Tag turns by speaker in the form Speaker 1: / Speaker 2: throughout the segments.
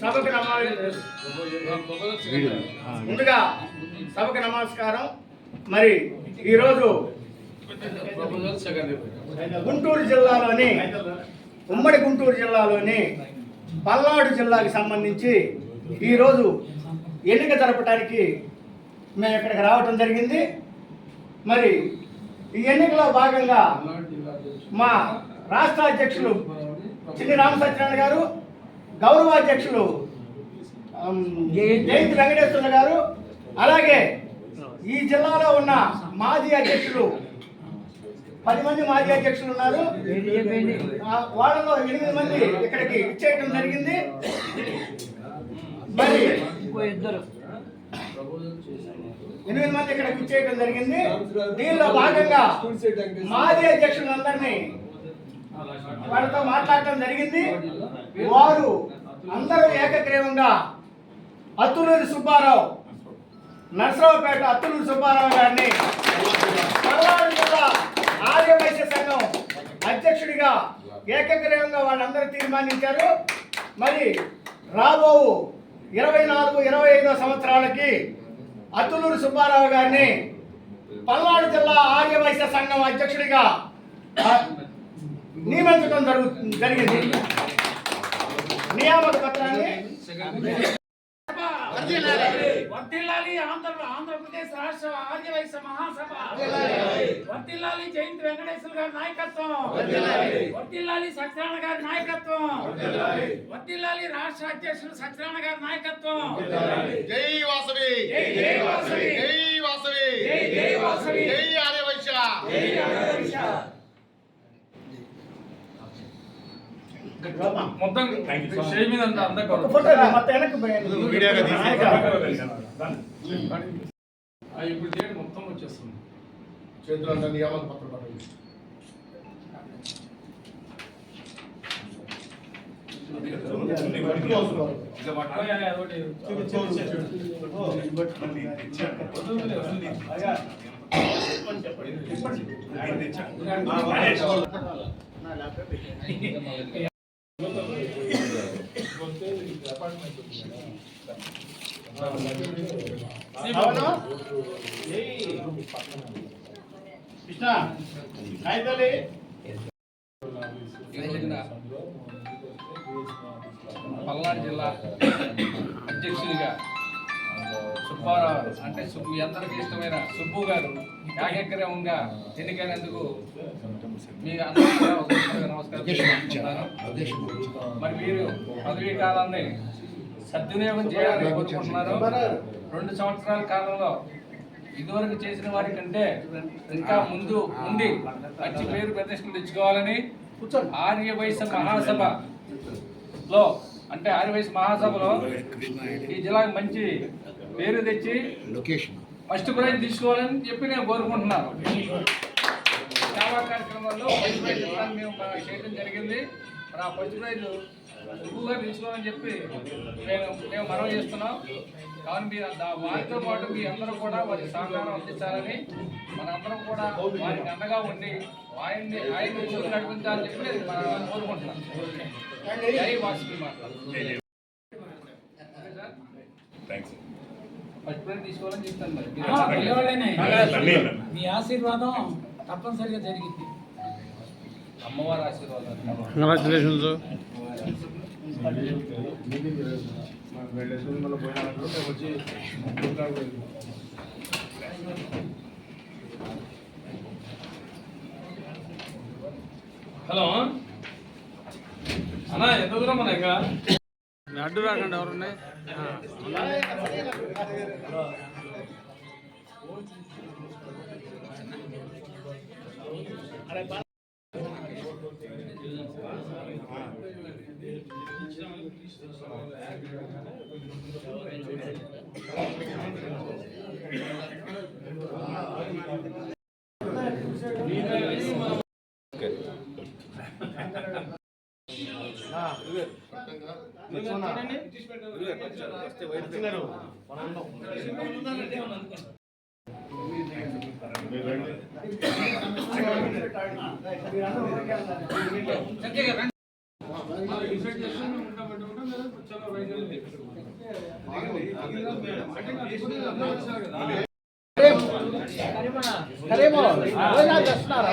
Speaker 1: సభకు ముందుగా సభకు నమస్కారం. మరి ఈరోజు గుంటూరు జిల్లాలోని ఉమ్మడి గుంటూరు జిల్లాలోని పల్నాడు జిల్లాకి సంబంధించి ఈరోజు ఎన్నిక జరపడానికి మేము ఇక్కడికి రావటం జరిగింది. మరి ఈ ఎన్నికలో భాగంగా మా రాష్ట్ర అధ్యక్షులు చిన్ని రామసత్యనారాయణ గారు గౌరవ అధ్యక్షులు జయంతి వెంకటేశ్వర గారు అలాగే ఈ జిల్లాలో ఉన్న మాజీ అధ్యక్షులు పది మంది మాజీ అధ్యక్షులు ఉన్నారు. వాళ్ళలో ఎనిమిది మంది ఇక్కడికి ఇచ్చేయటం జరిగింది. మరి ఎనిమిది మంది ఇక్కడికి ఇచ్చేయటం జరిగింది. దీనిలో భాగంగా మాజీ అధ్యక్షులందరినీ వారితో మాట్లాడటం జరిగింది. వారు అందరూ ఏకగ్రీవంగా అత్తులూరి సుబ్బారావు నరసరావుపేట అత్తులూరి సుబ్బారావు గారిని పల్నాడు జిల్లా ఆర్యవైశ్య సంఘం అధ్యక్షుడిగా ఏకగ్రీవంగా వాళ్ళందరూ తీర్మానించారు. మరి రాబో ఇరవై నాలుగు ఇరవై ఐదో సంవత్సరాలకి అత్తులూరు సుబ్బారావు గారిని పల్నాడు జిల్లా ఆర్యవైశ్య సంఘం అధ్యక్షుడిగా నియమించడం జరుగు జరిగింది. నియామక పత్రాన్ని
Speaker 2: వర్తిల్లాలి ఆంధ్ర ఆంధ్రప్రదేశ్ రాష్ట్ర ఆర్యవైశ్య మహాసభ. వర్తిల్లాలి జయంతి వెంకటేశ్వర గారి నాయకత్వం. వర్తిల్లాలి సత్యనారాయణ గారి నాయకత్వం. వర్తిల్లాలి రాష్ట్ర అధ్యక్షులు సత్యనారాయణ గారి నాయకత్వం.
Speaker 3: జై వాసవి.
Speaker 2: జై జై వాసవి.
Speaker 3: జై వాసవి.
Speaker 2: జై జై వాసవి.
Speaker 3: జై ఆర్యవైశ్య.
Speaker 2: జై ఆర్యవైశ్య.
Speaker 4: ఇప్పుడు చేయండి మొత్తం వచ్చేస్తుంది.
Speaker 3: చేతులంతా నియామక పత్రం పట్టండి.
Speaker 1: అవును? కృష్ణ కాగితాలు
Speaker 5: పల్నాడు జిల్లా సుబ్బారావు అంటే సుబ్బు. మీ అందరికీ ఇష్టమైన సుబ్బు గారు ఏకగ్రీవంగా ఎన్నికైనందుకు మీ అందరికీ నమస్కారం. మరి మీరు పదవీ కాలాన్ని సద్వినియోగం చేయాలని కోరుకుంటున్నారు. రెండు సంవత్సరాల కాలంలో ఇదివరకు చేసిన వారి కంటే ఇంకా ముందు ఉండి మంచి పేరు ప్రతిష్టలు తెచ్చుకోవాలని ఆర్య వయసు మహాసభ లో అంటే ఆర్యవైశ్య మహాసభలో ఈ జిల్లాకి మంచి పేరు తెచ్చి ఫస్ట్ ప్రైజ్ తీసుకోవాలని చెప్పి నేను కోరుకుంటున్నాను. సేవా కార్యక్రమాల్లో ఫస్ట్ ప్రైజ్ ఇవ్వడానికి మేము చేయడం జరిగింది. మరి ఆ ఫస్ట్ ప్రైజ్ ఎక్కువగా తీసుకోవాలని చెప్పి నేను మేము మనవి చేస్తున్నాం. కానీ మీరు దా- వారితో పాటు మీ అందరూ కూడా వారి సహకారం అందించాలని మనందరం కూడా వారికి అండగా ఉండి ఆయన్ని ఆయన నడిపించాలని చెప్పి నేను మన- కోరుకుంటున్నాను. జై వాసుకి మాట ప్రైజ్ తీసుకోవాలని చెప్తాను మరి.
Speaker 2: మీ ఆశీర్వాదం తప్పనిసరిగా జరిగింది
Speaker 5: అమ్మవారి ఆశీర్వాదాలు
Speaker 6: కంగ్రాచులేషన్స్
Speaker 4: హలో. అన్నా ఎంత దూరం అన్నా ఇంకా?
Speaker 6: అడ్డు రాకండి ఎవరున్నాయి
Speaker 4: డిసైడ్ చేసి ఉంటాం
Speaker 6: చేస్తున్నారా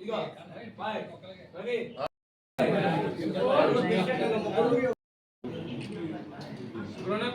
Speaker 6: ఇదిగో
Speaker 5: రవి రవి చూడండి